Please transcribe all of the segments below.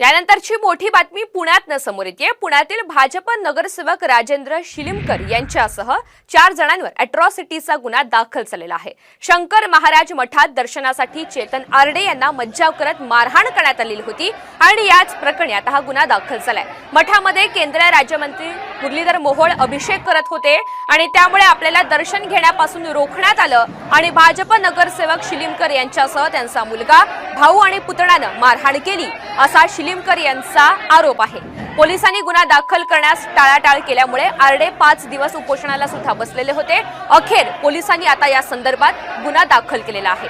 यानंतरची मोठी बातमी पुण्यातनं समोर येते पुण्यातील भाजप नगरसेवक राजेंद्र शिलिमकर यांच्यासह चार जणांवर अॅट्रॉसिटीचा गुन्हा दाखल झालेला आहे. शंकर महाराज मठात दर्शनासाठी चेतन आरडे यांना मज्जाव करत मारहाण करण्यात आलेली होती आणि याच प्रकरणी आता हा गुन्हा दाखल झालाय. मठामध्ये केंद्रीय राज्यमंत्री मुरलीधर मोहोळ अभिषेक करत होते आणि त्यामुळे आपल्याला दर्शन घेण्यापासून रोखण्यात आलं आणि भाजप नगरसेवक शिलिमकर यांच्यासह त्यांचा मुलगा भाऊ आणि पुतण्यानं मारहाण केली असा शिलिमकर यांचा आरोप आहे. पोलिसांनी गुन्हा दाखल करण्यास टाळाटाळ केल्यामुळे आरडे पाच दिवस उपोषणाला सुद्धा बसलेले होते. अखेर पोलिसांनी आता या संदर्भात गुन्हा दाखल केलेला आहे.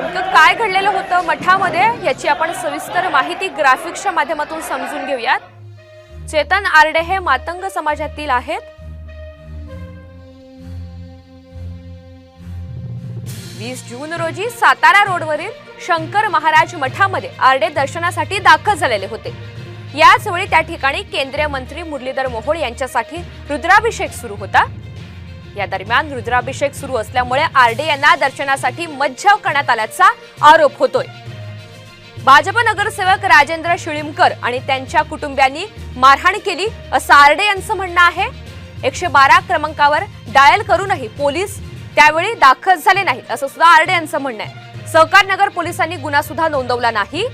नेमकं काय घडलेलं होतं मठामध्ये याची आपण सविस्तर माहिती ग्राफिक्सच्या माध्यमातून समजून घेऊयात. चेतन आरडे हे मातंग समाजातील आहेत. वीस जून रोजी सातारा रोडवरील शंकर महाराज मठामध्ये आरडे दर्शनासाठी दाखल झालेले होते. याच वेळी त्या ठिकाणी केंद्रीय मंत्री मुरलीधर मोहोळ यांच्यासाठी रुद्राभिषेक सुरू होता. या दरम्यान रुद्राभिषेक सुरू असल्यामुळे आरडे यांना दर्शनासाठी मज्जाव करण्यात आल्याचा आरोप होतोय. भाजप नगरसेवक राजेंद्र शिळीमकर आणि त्यांच्या कुटुंबियांनी मारहाण केली असं आरडे यांचं म्हणणं आहे. एकशे बारा क्रमांकावर डायल करूनही पोलीस त्यावेळी दाखल झाले नाहीत असं सुद्धा आरडे यांचं म्हणणं आहे. सहकार नगर पोलिसांनी गुन्हा सुद्धा नोंदवला नाही.